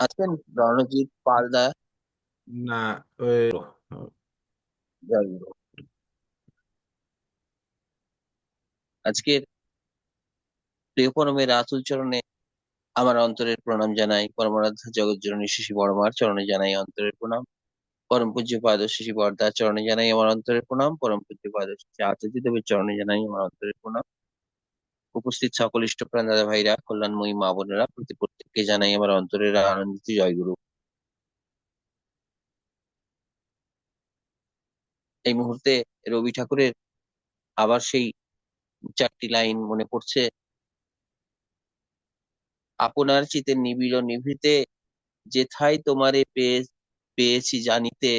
আছেন রণজিৎ পালদা? না ওই আজকের প্রিয় পরমের আতুল চরণে আমার অন্তরের প্রণাম জানাই। পরমারাধ্য জগৎ জননী শিশি বড়মার চরণে জানাই অন্তরের প্রণাম। পরম পূজ্য পাদ শিশি বর্দার চরণে জানাই আমার অন্তরের প্রণাম। পরম পূজ্য পাদ শিশি আচার্য দেবের চরণে জানাই আমার অন্তরের প্রণাম। উপস্থিত সকল ইষ্টপ্রাণ দাদা ভাইরা, কল্যাণময়ী মা বোনেরা প্রতি প্রত্যেককে জানাই আমার অন্তরের আনন্দিত জয়গুরু। এই মুহূর্তে রবি ঠাকুরের আবার সেই চারটি লাইন মনে পড়ছে। আপনার চিতে নিবিড় নিভৃতে যেথায় তোমারে পেয়ে পেয়েছি জানিতে,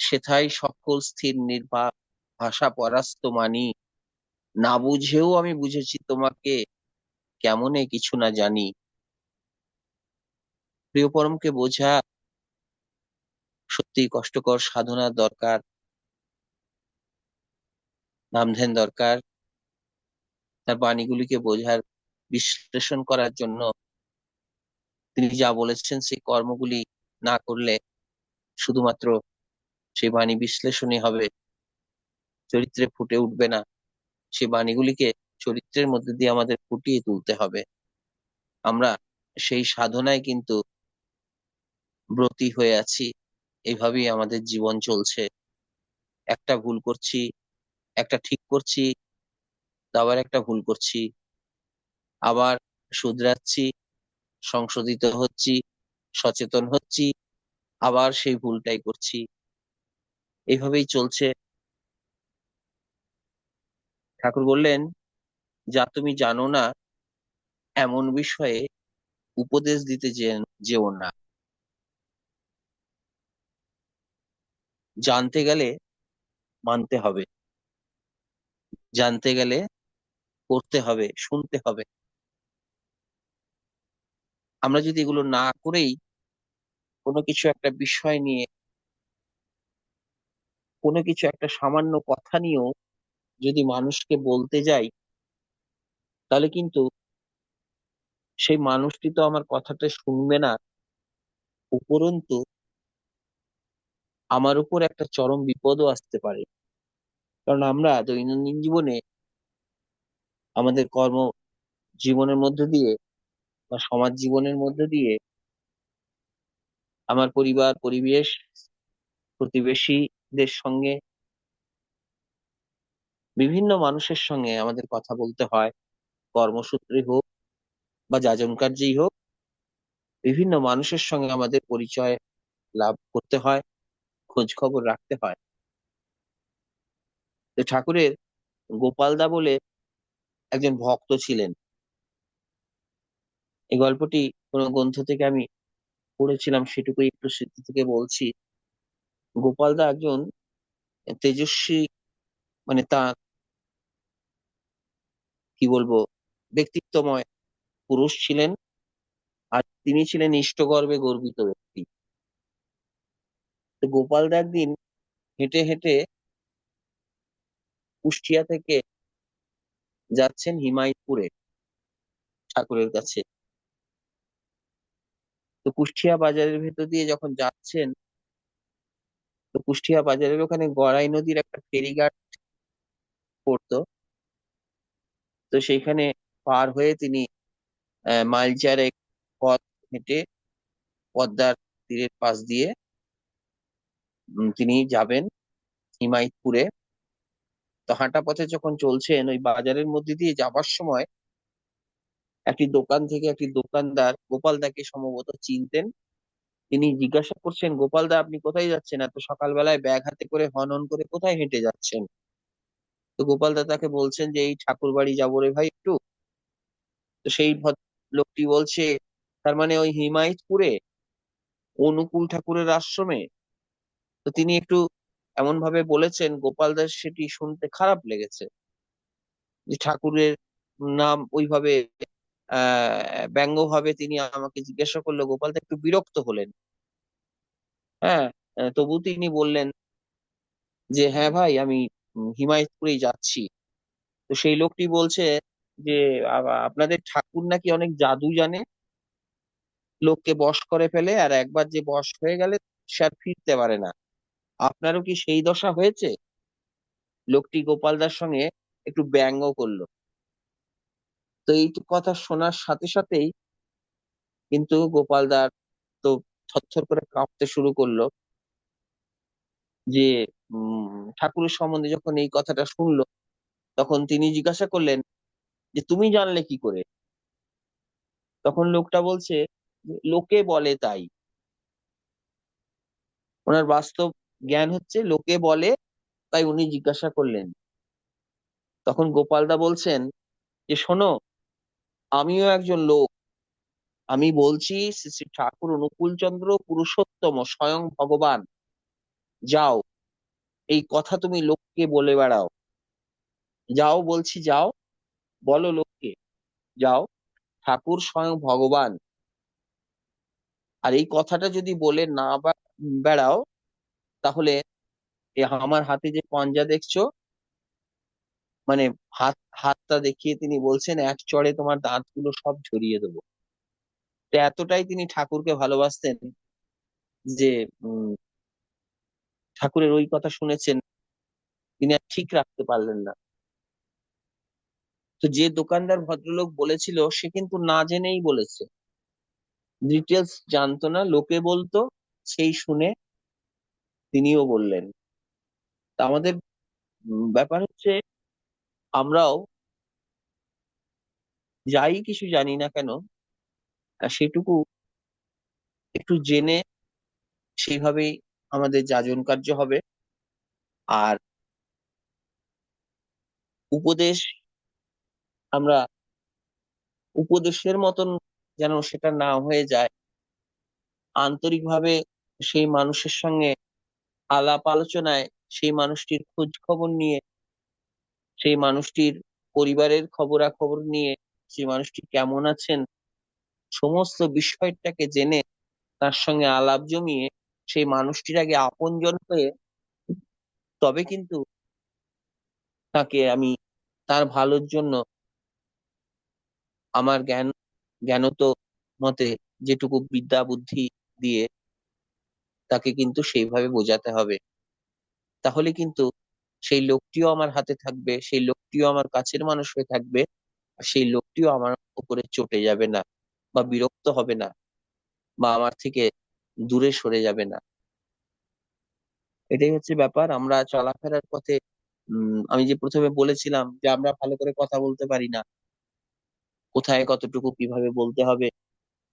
সেথায় সকল স্থির নির্বাক ভাষা পরাস্ত মানি। না বুঝেও আমি বুঝেছি তোমাকে কেমনে কিছু না জানি। প্রিয় পরমকে বোঝা সত্যি কষ্টকর সাধনার দরকার নামধ্যান দরকার। তার বাণীগুলিকে বোঝার, বিশ্লেষণ করার জন্য তিনি যা বলেছেন সেই কর্মগুলি না করলে শুধুমাত্র সেই বাণী বিশ্লেষণই হবে। চরিত্রে ফুটে উঠবে না। সেই বাণীগুলিকে চরিত্রের মধ্যে দিয়ে আমাদের ফুটিয়ে তুলতে হবে। আমরা সেই সাধনায় কিন্তু ব্রতী হয়ে আছি এইভাবেই আমাদের জীবন চলছে। একটা ভুল করছি, একটা ঠিক করছি, আবার একটা ভুল করছি। আবার শুধরাচ্ছি, সংশোধিত হচ্ছি, সচেতন হচ্ছি, আবার সেই ভুলটাই করছি। এইভাবেই চলছে ঠাকুর বললেন, যা তুমি জানো না, এমন বিষয়ে উপদেশ দিতে যেও না। জানতে গেলে মানতে হবে। জানতে গেলে করতে হবে, শুনতে হবে। আমরা যদি এগুলো না করেই কোনো কিছু একটা বিষয় নিয়ে, কোনো কিছু একটা সামান্য কথা নিয়েও যদি মানুষকে বলতে যাই, তাহলে কিন্তু সেই মানুষটি তো আমার কথাটা শুনবে না। উপরন্তু আমার উপর একটা চরম বিপদও আসতে পারে। কারণ আমরা দৈনন্দিন জীবনে আমাদের কর্ম জীবনের মধ্যে দিয়ে বা সমাজ জীবনের মধ্যে দিয়ে আমার পরিবার, পরিবেশ, প্রতিবেশীদের সঙ্গে বিভিন্ন মানুষের সঙ্গে আমাদের কথা বলতে হয়। কর্মসূত্রে হোক বা যাজন কার্যেই হোক, বিভিন্ন মানুষের সঙ্গে আমাদের পরিচয় লাভ করতে হয়, খোঁজ খবর রাখতে হয়। তো ঠাকুরের গোপালদা বলে একজন ভক্ত ছিলেন। এই গল্পটি কোনো গ্রন্থ থেকে আমি পড়েছিলাম, সেটুকুই একটু স্মৃতি থেকে বলছি। গোপালদা একজন তেজস্বী মানে তার বলব, ব্যক্তিত্বময় পুরুষ ছিলেন আর তিনি ছিলেন ইষ্টগর্বে গর্বিত ব্যক্তি। তো গোপালদা একদিন হেঁটে হেঁটে কুষ্টিয়া থেকে যাচ্ছেন হিমায়তপুরে ঠাকুরের কাছে। তো কুষ্টিয়া বাজারের ভেতর দিয়ে যখন যাচ্ছেন, তো কুষ্টিয়া বাজারের ওখানে গড়াই নদীর একটা ফেরিঘাট পড়তো। তো সেইখানে পার হয়ে তিনি মাইল চারেক পথ হেঁটে পদ্মার তীরের পাশ দিয়ে তিনি যাবেন হিমায়তপুরে। তো হাঁটা পথে যখন চলছেন, ওই বাজারের মধ্যে দিয়ে যাবার সময় একটি দোকান থেকে একটি দোকানদার গোপাল গোপালদাকে সম্ভবত চিনতেন। তিনি জিজ্ঞাসা করছেন গোপালদা আপনি কোথায় যাচ্ছেন? এত সকালবেলায় ব্যাগ হাতে করে হনন করে কোথায় হেঁটে যাচ্ছেন? তো গোপালদা তাকে বলছেন যে, এই ঠাকুর বাড়ি যাব রে ভাই একটু। তো সেই লোকটি বলছে, তার মানে ওই হিমায়তপুরে অনুকূল ঠাকুরের আশ্রমে? তো তিনি একটু এমন ভাবে বলেছেন, গোপাল দাস সেটি শুনতে খারাপ লেগেছে যে ঠাকুরের নাম ওইভাবে আহ ব্যঙ্গ ভাবে তিনি আমাকে জিজ্ঞাসা করল। গোপাল একটু বিরক্ত হলেন। হ্যাঁ তবু তিনি বললেন যে হ্যাঁ ভাই, আমি হিমায়তপুরেই যাচ্ছি। তো সেই লোকটি বলছে যে আপনাদের ঠাকুর নাকি অনেক জাদু জানে? লোককে বশ করে ফেলে আর একবার যে বশ হয়ে গেলে সে আর ফিরতে পারে না। আপনারও কি সেই দশা হয়েছে? লোকটি গোপালদার সঙ্গে একটু ব্যঙ্গ করল। তো এই কথা শোনার সাথে সাথেই কিন্তু গোপালদার তো থরথর করে কাঁপতে শুরু করল যে, উম ঠাকুরের সম্বন্ধে যখন এই কথাটা শুনলো, তখন তিনি জিজ্ঞাসা করলেন, যে তুমি জানলে কি করে? তখন লোকটা বলছে লোকে বলে তাই। ওনার বাস্তব জ্ঞান হচ্ছে, লোকে বলে, তাই উনি জিজ্ঞাসা করলেন। তখন গোপালদা বলছেন, যে শোনো, আমিও একজন লোক। আমি বলছি, শ্রী শ্রী ঠাকুর অনুকূল চন্দ্র পুরুষোত্তম স্বয়ং ভগবান। যাও এই কথা তুমি লোককে বলে বেড়াও। যাও বলছি, যাও। বলো লোককে, যাও। ঠাকুর স্বয়ং ভগবান। আর এই কথাটা যদি বলে না বেড়াও, তাহলে আমার হাতে যে পঞ্জা দেখছ মানে হাত, হাতটা দেখিয়ে তিনি বলছেন, এক চড়ে তোমার দাঁতগুলো সব ঝরিয়ে দেবো। তো এতটাই তিনি ঠাকুরকে ভালোবাসতেন যে ঠাকুরের ওই কথা শুনেছেন, তিনি আর ঠিক রাখতে পারলেন না। তো যে দোকানদার ভদ্রলোক বলেছিল, সে কিন্তু না জেনেই বলেছে। ডিটেলস জানতো না, লোকে বলতো, সেই শুনে তিনিও বললেন। তা আমাদের ব্যাপার হচ্ছে, আমরাও যাই কিছু জানি না কেন সেটুকু একটু জেনে সেইভাবেই আমাদের যাজন কার্য হবে। আর উপদেশ আমরা উপদেশের মতন যেন সেটা না হয়ে যায়, আন্তরিকভাবে সেই মানুষের সঙ্গে আলাপ আলোচনায় সেই মানুষটির খোঁজ খবর নিয়ে, সেই মানুষটির পরিবারের খবরাখবর নিয়ে, সেই মানুষটি কেমন আছেন, সমস্ত বিষয়টাকে জেনে তার সঙ্গে আলাপ জমিয়ে সেই মানুষটির আগে আপন আপনজন হয়ে তবে কিন্তু তাকে আমি তার ভালোর জন্য আমার জ্ঞান, জ্ঞানত মতে যেটুকু বিদ্যা বুদ্ধি দিয়ে তাকে কিন্তু সেইভাবে বোঝাতে হবে। তাহলে কিন্তু সেই লোকটিও আমার হাতে থাকবে, সেই লোকটিও আমার কাছের মানুষ হয়ে থাকবে সেই লোকটিও আমার উপরে চটে যাবে না বা বিরক্ত হবে না বা আমার থেকে দূরে সরে যাবে না। এটাই হচ্ছে ব্যাপার। আমরা চলাফেরার পথে আমি যে প্রথমে বলেছিলাম যে আমরা ভালো করে কথা বলতে পারি না। কোথায় কতটুকু কীভাবে বলতে হবে?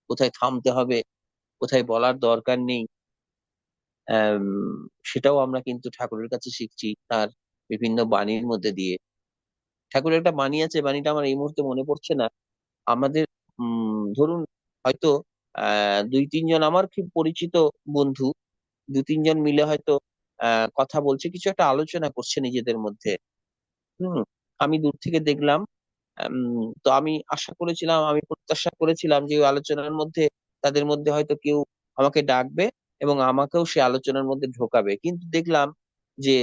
কোথায় থামতে হবে? কোথায় বলার দরকার নেই? সেটাও আমরা কিন্তু ঠাকুরের কাছে শিখছি তার বিভিন্ন বাণীর মধ্যে দিয়ে। ঠাকুরের একটা বাণী আছে, বাণীটা আমার এই মুহূর্তে মনে পড়ছে না। আমাদের, উম, ধরুন হয়তো দুই, তিনজন আমার খুব পরিচিত বন্ধু। দু, তিনজন মিলে হয়তো কথা বলছে, কিছু একটা আলোচনা করছে নিজেদের মধ্যে। হুম, আমি দূর থেকে দেখলাম তো আমি আশা করেছিলাম, আমি প্রত্যাশা করেছিলাম যে ওই আলোচনার মধ্যে, তাদের মধ্যে হয়তো কেউ আমাকে ডাকবে এবং আমাকেও সে আলোচনার মধ্যে ঢোকাবে। কিন্তু দেখলাম যে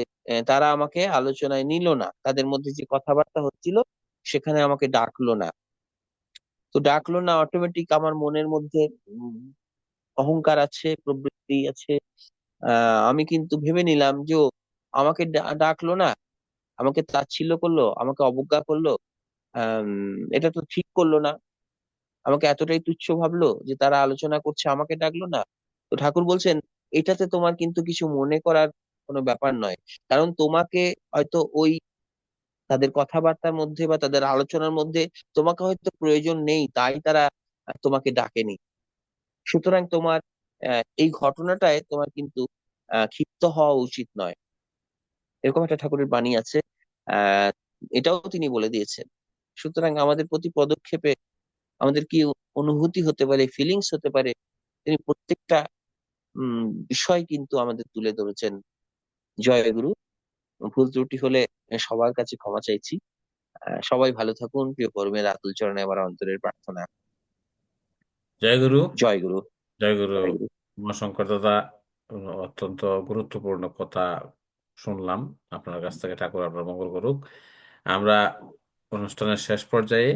তারা আমাকে আলোচনায় নিল না। তাদের মধ্যে যে কথাবার্তা হচ্ছিল, সেখানে আমাকে ডাকলো না। তো ডাকলো না অটোমেটিক আমার মনের মধ্যে অহংকার আছে, প্রবৃত্তি আছে। আমি কিন্তু ভেবে নিলাম যে আমাকে ডাকলো না, আমাকে তাচ্ছিল্য করল, আমাকে অবজ্ঞা করল এটা তো ঠিক করল না। আমাকে এতটাই তুচ্ছ ভাবলো যে তারা আলোচনা করছে, আমাকে ডাকলো না। তো ঠাকুর বলছেন, এটাতে তোমার কিন্তু কিছু মনে করার কোনো ব্যাপার নয়। কারণ তোমাকে হয়তো ওই তাদের কথাবার্তার মধ্যে বা তাদের আলোচনার মধ্যে তোমাকে হয়তো প্রয়োজন নেই, তাই তারা তোমাকে ডাকেনি। সুতরাং তোমার এই ঘটনাটায় তোমার কিন্তু ক্ষিপ্ত হওয়া উচিত নয়। এরকম একটা ঠাকুরের বাণী আছে আহ এটাও তিনি বলে দিয়েছেন। সুতরাং আমাদের প্রতি পদক্ষেপে আমাদের কি অনুভূতি হতে পারে ফিলিংস হতে পারে, তিনি প্রত্যেকটা বিষয় কিন্তু আমাদের তুলে ধরেছেন। জয় গুরু। ভুল ত্রুটি হলে সবার কাছে ক্ষমা চাইছি। সবাই ভালো থাকুন প্রিয় কর্মের। আতুল চরণে আমার অন্তরের প্রার্থনা। জয় গুরু। জয় গুরু। জয় গুরু। জয় গুরু। উমাশঙ্কর দাদা অত্যন্ত গুরুত্বপূর্ণ কথা শুনলাম। আপনার কাছ থেকে ঠাকুর আপনার মঙ্গল করুক। আমরা অনুষ্ঠানের শেষ পর্যায়ে